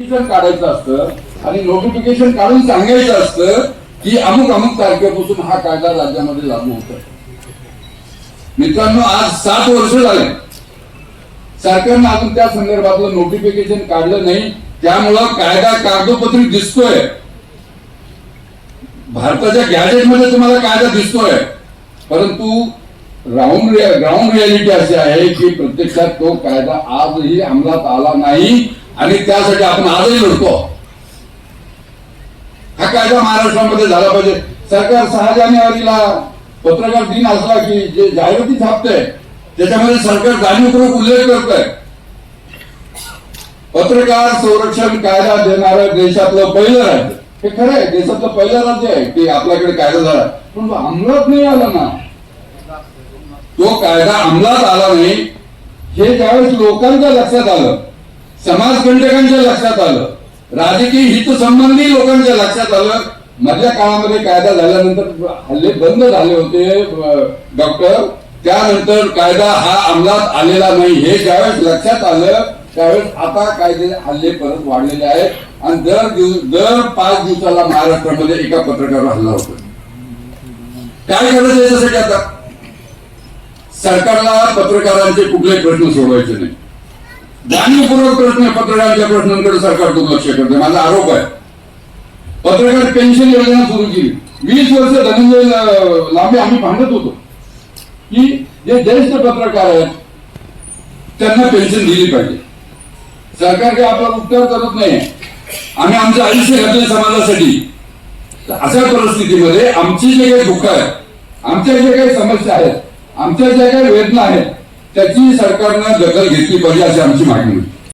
Notification काढायचं असतं आणि नोटिफिकेशन काढून सांगायचं असतं की अमुक अमुक तारखेपासून हा कायदा राज्यामध्ये लागू होत मित्रांनो आज सात वर्ष झाले. सरकारनं अजून त्या संदर्भातलं नोटिफिकेशन काढलं नाही. त्यामुळं कायदा कागदोपत्री दिसतोय. भारताच्या गॅजेटमध्ये तुम्हाला कायदा दिसतोय. परंतु ग्राउंड ग्राउंड रियालिटी अशी आहे की प्रत्यक्षात तो कायदा आजही अंमलात आला नाही. आणि त्यासाठी आपण आजही लढतो. हा कायदा महाराष्ट्रामध्ये झाला पाहिजे. सरकार सहा जानेवारीला पत्रकार दिन असला की जे जाहिराती छापते त्याच्यामध्ये सरकार जाणीवपूर्वक उल्लेख करतय. पत्रकार संरक्षण कायदा देणारं देशातलं पहिलं राज्य. हे खरं आहे देशातलं पहिलं राज्य आहे की आपल्याकडे कायदा झाला. पण तो अंमलात नाही आला ना. तो कायदा अंमलात आला नाही. हे ज्यावेळेस लोकांच्या लक्षात आलं समाजकंटकांच्या लक्षात आलं. राजकीय हितसंबंधी लोकांच्या लक्षात आलं. मधल्या काळामध्ये कायदा झाल्यानंतर हल्ले बंद झाले होते डॉक्टर. त्यानंतर कायदा हा अंमलात आलेला नाही. हे ज्यावेळेस लक्षात आलं त्यावेळेस आता कायदे हल्ले परत वाढलेले आहेत. आणि दर दिवस दर पाच दिवसाला महाराष्ट्रामध्ये एका पत्रकारावर हल्ला होतो काय करायचं याच्यासाठी आता? सरकारला पत्रकारांचे कुठले प्रश्न सोडवायचे नाही जाणीवपूर्वक प्रश्न पत्रकारांच्या प्रश्नांकडे सरकार दुर्लक्ष करते माझा आरोप आहे पत्रकार पेन्शन योजना सुरू केली वीस वर्ष धनंजय लांबे आम्ही भांडत होतो की जे ज्येष्ठ पत्रकार आहेत त्यांना पेन्शन दिली पाहिजे सरकार काही आपला उत्तर करत नाही आम्ही आमचं आयुष्य घातले समाजासाठी अशा परिस्थितीमध्ये आमची जे काही दुःख आहे आमच्या ज्या काही समस्या आहेत आमच्या ज्या काही वेदना आहेत त्याची सरकारनं दखल घेतली पाहिजे अशी आमची मागणी होती